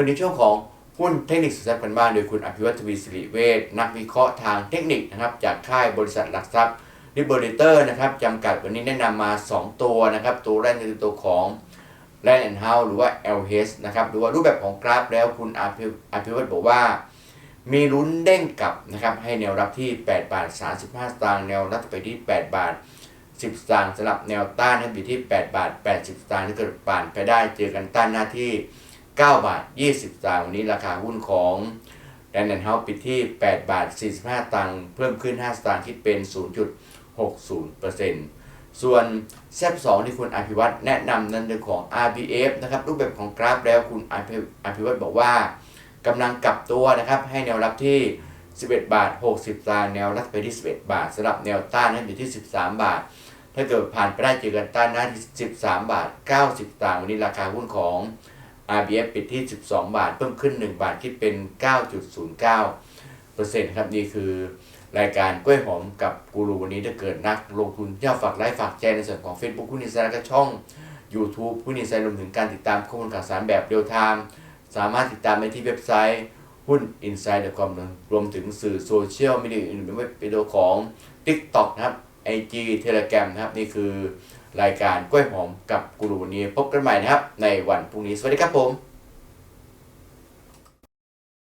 มาในช่วงของหุ้นเทคนิคสุดแซ่บกันบ้างโดยคุณอภิวัตทวีสิริเวชนักวิเคราะห์ทางเทคนิคนะครับจากค่ายบริษัทหลักทรัพย์ลิเบอร์เตอร์นะครับจำกัดวันนี้แนะนำมา 2 ตัวนะครับ ตัวแรกคือตัวของแลนด์เฮาหรือว่า LH นะครับหรือว่ารูปแบบของกราฟแล้วคุณอภิอภิวัตบอกว่า มีลุ้นเด้งกลับนะครับให้แนวรับที่ 8 บาท 35สตางค์แนวรับไปที่ 8 บาท 10สตางค์สำหรับแนวต้านให้อยู่ที่ 8 บาท 80สตางค์ถ้าเกิดผ่านไปได้เจอกันต้านหน้าที่ 9 บาท 20สตางค์วันนี้ราคาหุ้นของแลนด์เฮาปิดที่ 8 บาท 45 ตังค์เพิ่มขึ้น 5 สตางค์คิดเป็น 0.60%ส่วนแซบ2ที่คุณอภิวัตแนะนำนั้นคืองของ RBF นะครับรูปแบบของกราฟแล้วคุณอภิวัตบอกว่ากำลังกลับตัวนะครับให้แนวรับที่ 11 บาท 60สตางค์แนวรับไปที่ 11 บาทสำหรับแนวต้านให้อยู่ที่ 13 บาท ถ้าเกิดผ่านไปได้เจอกันต้านหน้าที่13 บาท 90สตางค์วันนี้ราคาหุ้นของ RBF ปิดที่ 12 บาท เพิ่มขึ้น 1 บาท คิดเป็น 9.09%ครับ นี่คือรายการกล้วยหอมกับกูรูวันนี้ถ้าเกิดนักลงทุนที่ฝากไลค์ฝากแชร์ในส่วนของ Facebook คุณนิสาและก็ช่อง YouTube คุณนิสารวมถึงการติดตามข้อมูลข่าวสารแบบเรียลไทม์สามารถติดตามได้ที่เว็บไซต์หุ้น Insider.com รวมถึงสื่อโซเชียลมีเดียอื่นๆไม่ว่าเป็นตัวของ TikTok นะครับ IG Telegram นะครับ นี่คือรายการกล้วยหอมกับกูรูนนี้พบกันใหม่นะครับ ในวันพรุ่งนี้ สวัสดีครับผม